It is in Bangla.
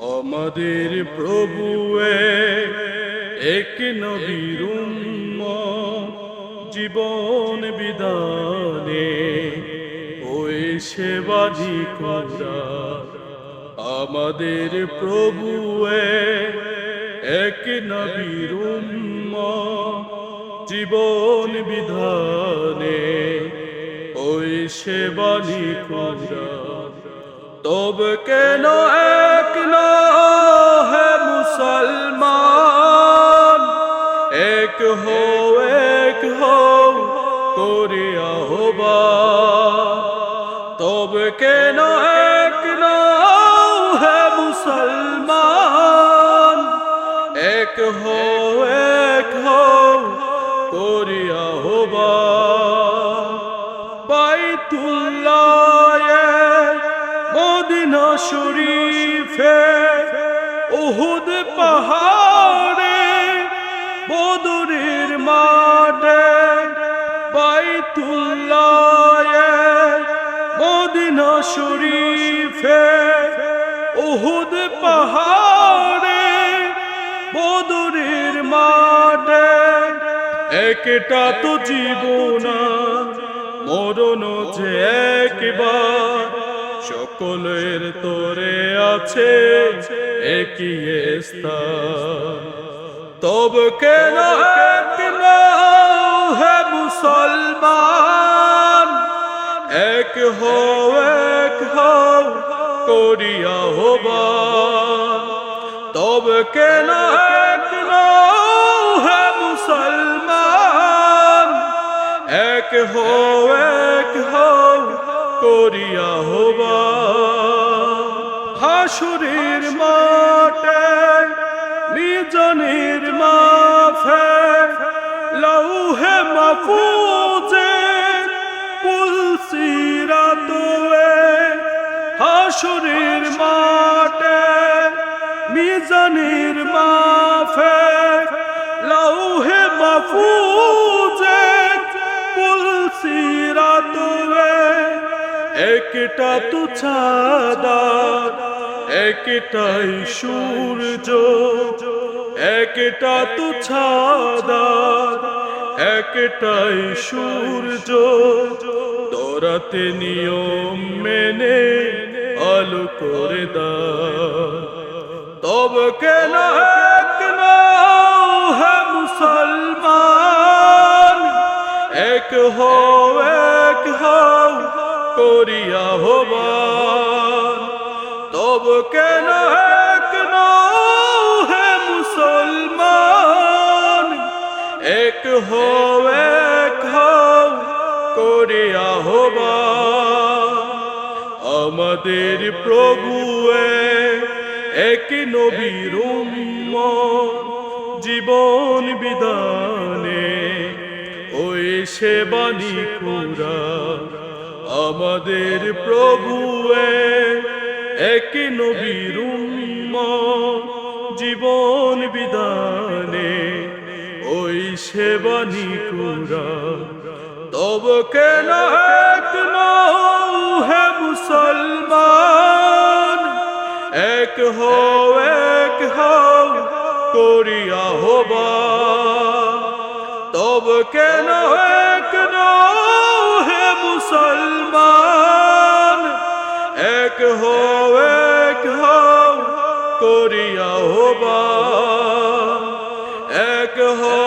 আমাদের প্রভু এক, নবীর জীবন বিদানে ওই সেবাজি করা আমাদের প্রভু এক, নবীর জীবন বিধানে ওই সেবানি করা তবে কেন এক হে মুসলমান? এক হো এক হো করে আহ্বান। তবে কেন এক হে মুসলমান? এক হো এক হো করে আহ্বান। বাইতুল্লাহ মদিনা শরীফে? উহুদ পাহাড়ে, বদরের মাঠে, বাইতুল্লাহ, মদিনা শরীফে? উহুদ পাহাড়ে, বদরের মাঠে, একটা তো জীবনা, মরণ যে একবার। সকলের তোরে আছে, একই স্থান। তব কেন হে মুসলমান? এক হো এক হো করিয়া হবান। তব কেন হে মুসলমান? এক হো এক হো করিয়া হবা হাসুরের মাঠে, নিজনের মাফে লৌহে মাফুজে পুলসিরাতোয়ে হাসুরের মাঠে মিজানের মাফে লৌহে মাফুজে পুলসিরাতোয়ে একটা তো ছাদার একটাই সূর্য, একটা তো ছাদার একটাই সূর্য। তোরাতে নিয়ম মেনে আলো করে দা তব কেন মুসলমান এক হো এক হও করিয়া হবান তব কেন এক হে মুসলমান? এক হো এক হও করিয়া হবান আমাদের প্রভু এক, নবীর জীবন বিদানে ওই সেবানি কুরা আমাদের প্রভু এক, নবীর জীবন বিদানে ওই সেবানি কুরা তব কেন হে মুসলমান? এক হো এক হও করিয়া হবা। তব কেন হে মুসলমান এক হো এক হো করিয়া হবা এক হো